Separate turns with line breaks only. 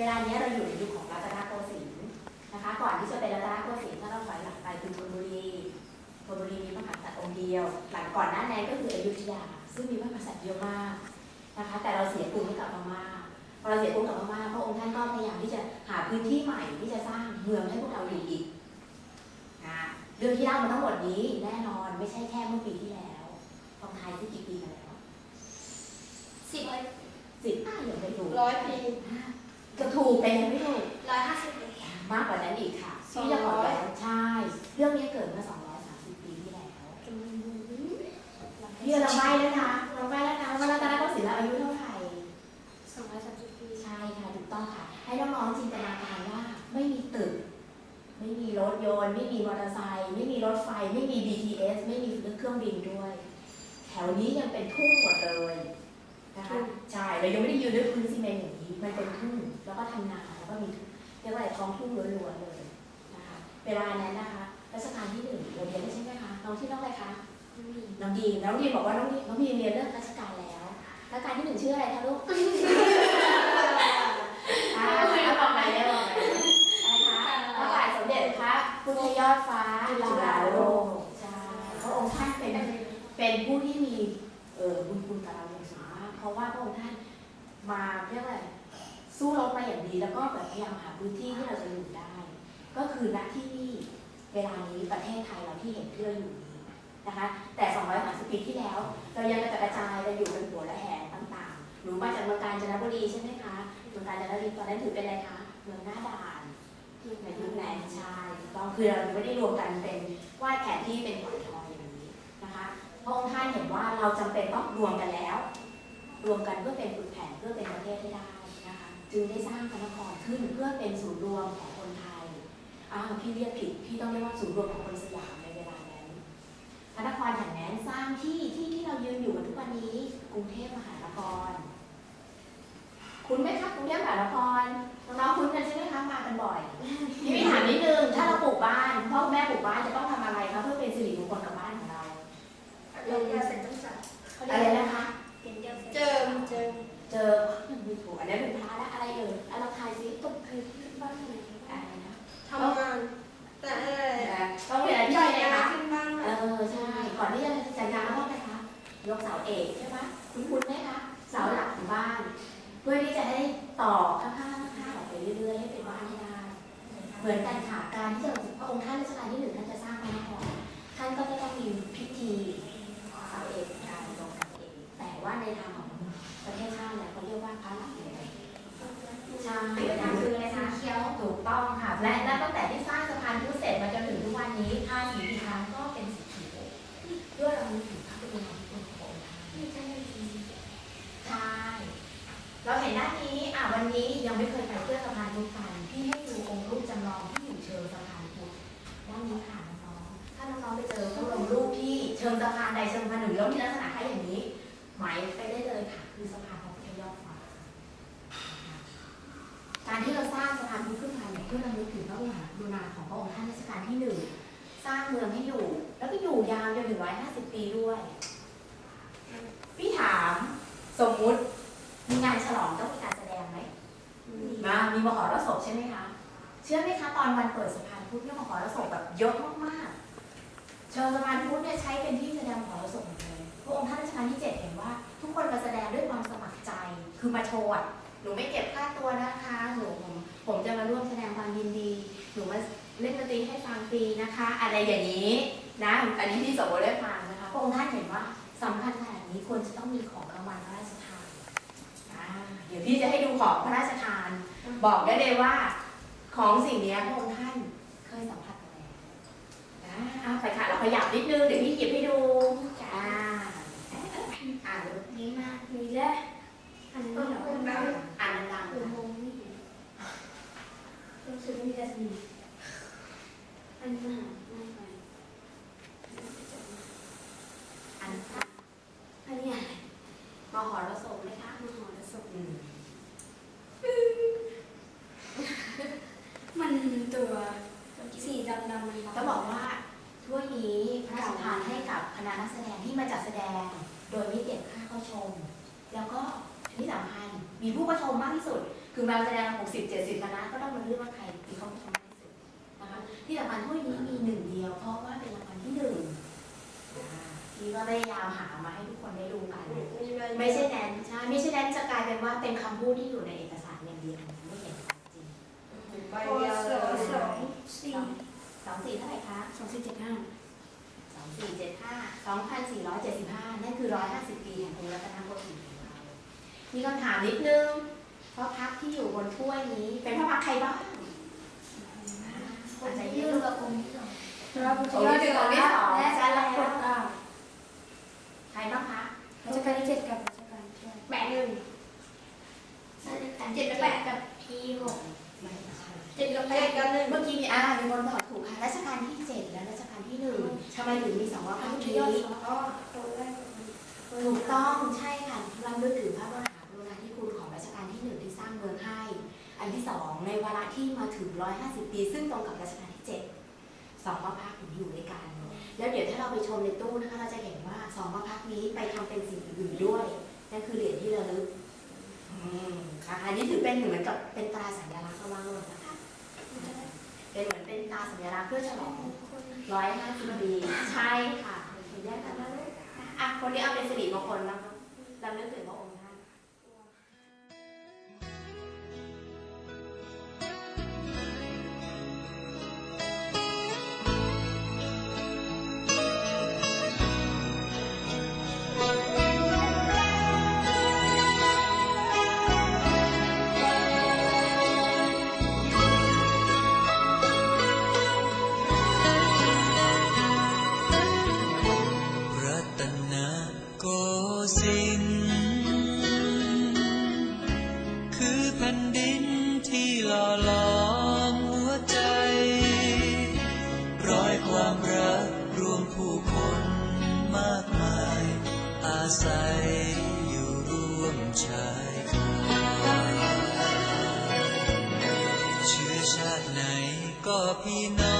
เวลาเนี้ยเราอยู่ในยุคของรัตนโกสินทร์นะคะ ก่อนที่จะเป็นรัตนโกสินทร์ถ้าเราถอยหลังไปคือธนบุรีธนบุรีมีพระมหากษัตริย์องค์เดียว หลังก่อนหน้านั้นก็คืออยุธยา ซึ่งมีพระมหากษัตริย์เยอะมากนะคะ แต่เราเสียกรุงให้กับพม่าพอเราเสียกรุงกับพม่าพระองค์ท่านก็พยายามที่จะหาพื้นที่ใหม่ที่จะสร้างเมืองให้พวกเราอยู่อีกนะเรื่องที่เล่ามาทั้งหมดนี้แน่นอนไม่ใช่แค่เมื่อปีที่แล้วลองทายสิกี่ปีมาแล้ว
สิบ
สิบอ้ายังไม่ถูก
ร้อยปี
เก็ถูกแต่ยังไม่ถูก
ร้อยห้าสิบปี
มากกว่านั้นอีกค่ะ
สอง
ที่
ร้อย
จะบอกไว้ใช่ เรื่องนี้เกิดเมื่อ230 ปีที่แล้วพี่เราใบแล้วนะเราใบแล้วนะว่ารัตนโกสินทร์เราอายุเท่าไหร่
สองร้อยสามสิบปี
ใช่ค่ะถูกต้องค่ะ ให้น้องๆจินตนาการว่าไม่มีตึก ไม่มีรถยนต์ ไม่มีมอเตอร์ไซค์ไม่มีรถไฟ ไม่มี BTS ไม่มีเครื่องบินด้วย แถวนี้ยังเป็นทุ่งหมดเลยนะคะใช่เรายังไม่ได้ยืนด้วยพื้นซีเมนต์อย่างนี้มันเป็นทุ่ง แล้วก็ทำนาแล้วก็มีเรียกว่าอะไรท้องทุ่งล้วนๆเลยนะคะเวลานั้นนะคะรัชกาลที่หนึ่งเราเรียนได้ใช่ไหมคะน้องที่น้องอะไรคะน้องดีน้องดีบอกว่าน้องดีน้องดีเรียนเรื่องราชการแล้วรัชการที่หนึ่งชื่ออะไรคะลูกอ่าบอกไปแล้บอกไปอะไรคะพระบาทสมเด็จพระพุทธยอดฟ้าจุฬาโลกใช่พระองค์ท่านเป็นเป็นผู้ที่มีเออบุญคุณกับเราอย่างสูงมากเพราะว่าพระองค์ท่านมาเรียกว่าอะไร สู้รบมาอย่างดีแล้วก็แบบพยายามหาพื้นที่ที่เราจะอยู่ได้ ก็คือณที่นี่เวลานี้ประเทศไทยเราที่เห็นที่เราอยู่นี้นะคะแต่ 230 ปีที่แล้ว เรายังกระจัดกระจายเราอยู่เป็นหัวและแหงต่างๆหนูมาจากเมืองกาญจนบุรีใช่ไหมคะเมืองกาญจนบุรีตอนนั้นถือเป็นอะไรคะเมืองหน้าด่านในยุคนั้นใช่ถูกต้องคือเราไม่ได้รวมกันเป็นวาดแผนที่เป็นฝอยทองอย่างนี้นะคะพระองค์ท่านเห็นว่าเราจำเป็นต้องรวมกันแล้ว รวมกันเพื่อเป็นฝึกแผนเพื่อเป็นประเทศให้ได้นะคะ จึงได้สร้างพระนครขึ้นเพื่อเป็นศูนย์รวมของคนไทยอ้าวพี่เรียกผิดพี่ต้องเรียกว่าศูนย์รวมของคนสยามในเวลานั้นพระนครแห่งนั้นสร้างที่ที่ที่เรายืนอยู่กันทุกวันนี้กรุงเทพมหานคร คุณไหมคะกรุงเทพมหานครน้องๆคุ้นกันใช่ไหมคะมากันบ่อยพี่ไม่ถามนิดนึงถ้าเราปลูกบ้านพ่อคุณแม่ปลูกบ้านจะต้องทำอะไรคะเพื่อเป็นสิริมงคลกับบ้านของเรา
เราเรียนเสร็จต้องจัด
อะไรนะคะ
เป็นเจิม เจิมเจิม
เจอไม่ถูกอันนี้เป็นพระและอะไรเอ่ยอะเราทายซิ
ตกเคยขึ้นบ้านไหน
อะไรนะ
ทำงาน แต่เออ
ต้องเป็นอะไรที่
จ่าย
ไหน
ยา
คะ
ขึ้นบ้าน
เออใช่ก่อนที่จะจัดงานก็ต้องไปคะยกเสาเอกใช่ไหมคุณคุณไหมคะเสาหลักของบ้าน เพื่อที่จะให้ต่อข้างๆข้างๆออกไปเรื่อยๆให้เป็นบ้านให้ได้เหมือนกันค่ะการที่จะพระองค์ท่านรัชกาลที่หนึ่งท่านจะสร้างพระนครท่านก็จะต้องมีพิธีเสาเอกการลงเสาเอกแต่ว่าในทางของประเทศชาติ เนี่ยเขียกว่าพระหลักเลยใช่ทางคืออะไรคะ
เขียว
ถูกต้องค่ะ และและตั้งแต่ที่สร้างสะพานพุทธเสร็จมาจนถึงทุกวันนี้ท่าสีอีกครั้งก็เป็นสีเขียวเพื่อเรามีถึงพระบรมราชโองค์ท่านใช่เราเห็นด้านนี้อะวันนี้ยังไม่เคยไปเที่ยวสะพานพุทธกันพี่ให้ดูองค์รูปจำลองที่อยู่เชิงสะพานพุทธด้านนี้ค่ะน้องถ้าน้องๆไปเจอพระบรมรูปที่เชิงสะพานใดเชิงสะพานหนึ่งแล้วมีลักษณะคล้ายอย่างนี้หมายไปได้เลยค่ะคือสะพานพระพุทธยอดฟ้านะคะ การที่เราสร้างสะพานพุทธขึ้นมาเนี่ยเพื่อระลึกถึงพระมหากรุณาของพระองค์ท่านรัชกาลที่หนึ่งสร้างเมืองให้อยู่ แล้วก็อยู่ยาวจนถึงร้อยห้าสิบปีด้วย พี่ถามสมมุติมีงานฉลองต้องมีการแสดงไหมมามีมหรสพใช่ไหมคะ เชื่อไหมคะตอนวันเปิดสะพานพุทธเนี่ยมหรสพแบบเยอะมากๆเชิงสะพานพุทธเนี่ยใช้เป็นที่แสดงมหรสพหมดเลยพระองค์ท่านรัชกาลที่เจ็ดเห็นว่า ทุกคนมาแสดงด้วยความสมัครใจคือมาโชว์อะ หนูไม่เก็บค่าตัวนะคะ หนูผมผมจะมาร่วมแสดงความยินดี หนูมาเล่นดนตรีให้ฟังฟรีนะคะ อะไรอย่างนี้นะอันนี้ที่สมมติได้ฟังนะคะพระองค์ท่านเห็นว่าสำคัญขนาดนี้ควรจะต้องมีของรางวัลพระราชทานอ่าเดี๋ยวพี่จะให้ดูของพระราชทาน บอกได้เลยว่าของสิ่งเนี้ยพระองค์ท่านเคยสัมผัสมาแล้วอ่าเอาไปค่ะเราขยับนิดนึงเดี๋ยวพี่หยิบให้ดูจ้าอ่าน
ดีมากมีแล้วอันนี้เหรอ
อ่านดังๆ
อุ
ค่ะ
โมงค์นี่รู้สึกมีแต่สีอันนี้มันหาง่ายไป
อ่าน
อันนี้อะไร
มหรสพไหมคะ
มหรสพ
อืม
มันตัวสีดำๆมัน
จะบอกว่าถ้วยนี้พระราชทานให้กับคณะนักแสดงที่มาจัดแสดง โดยไม่เก็บค่าเข้าชมแล้วก็ที่สำคัญมีผู้เข้าชมมากที่สุด คือมาแสดงหกสิบเจ็ดสิบคณะก็ต้องมาเลือกว่าใครที่เขาทำได้สุดนะคะที่รางวัลถ้วยนี้มีหนึ่งเดียว เพราะว่าเป็นรางวัลที่หนึ่งอ่าที่ก็ได้ยาวหามาให้ทุกคนได้ดูกันไม่ใช่แนนใช่ไม่ใช่แนนจะกลายเป็นว่าเป็นคำพูดที่อยู่ในเอกสารอย่างเดียวไม่เห็นความจริง
ใบเดียวเลยสองสี่
สองสี่เท่าไหร่คะ
สองสี่เจ็ดห้า
สองสี่เจ็ดห้าสองพันสี่ร้อยเจ็ดสิบห้านั่นคือร้อยห้าสิบปีแห่งกรุงรัตนโกสินทร์ของเรา มีคำถามนิดนึงเพราะพักที่อยู่บนถ้วยนี้ เป็นพระพักใครบ้างอาจจะยืดกับองค์ที่สอง
เราบุตรยอดเดือดและสารกดอ่า
ใครบ้างคะ
ราชการที่เจ็ดกับราชการที่แปดแปดหนึ่งเจ็ดกับแปดกับพีหกเจ็ดกับแปดกับหนึ่ง
เมื่อกี้มีอ่ามีคนตอบถูกค่ะรัชกาลที่เจ็ดและรัชกาลที่หนึ่งทำไมถึงมีสองวรรค
บุตร
นี้
ยอดอ๋อตัวแรก
ถูกต้องใช่ค่ะเราเลือกถึง ที่สองในวาระที่มาถึง 150 ปี ซึ่งตรงกับรัชกาลที่เจ็ดสองพระพักตร์อยู่ด้วยกัน แล้วเดี๋ยวถ้าเราไปชมในตู้นะคะ เราจะเห็นว่าสองพระพักตร์นี้ไปทำเป็นสิ่งอื่นด้วย นั่นคือเหรียญที่ระลึกอืมนะคะอันนี้ถือเป็นเหมือนกับเป็นตราสัญลักษณ์ระหว่างโลกนะคะเป็นเหมือนเป็นตราสัญลักษณ์เพื่อฉลองร้อยห้าสิบปี ใช่ค่ะแยกกันแล้วอะคนนี้เอาเป็นสิริมงคลนะคะเราเลือกถึงพระองค์ท่า
ตนโกสินคือแผ่นดินที่หล่อหลอมหัวใจ ร้อยความรักรวมผู้คนมากมาย อาศัยอยู่ร่วมชายคาเชื้อชาติไหนก็พี่น้อง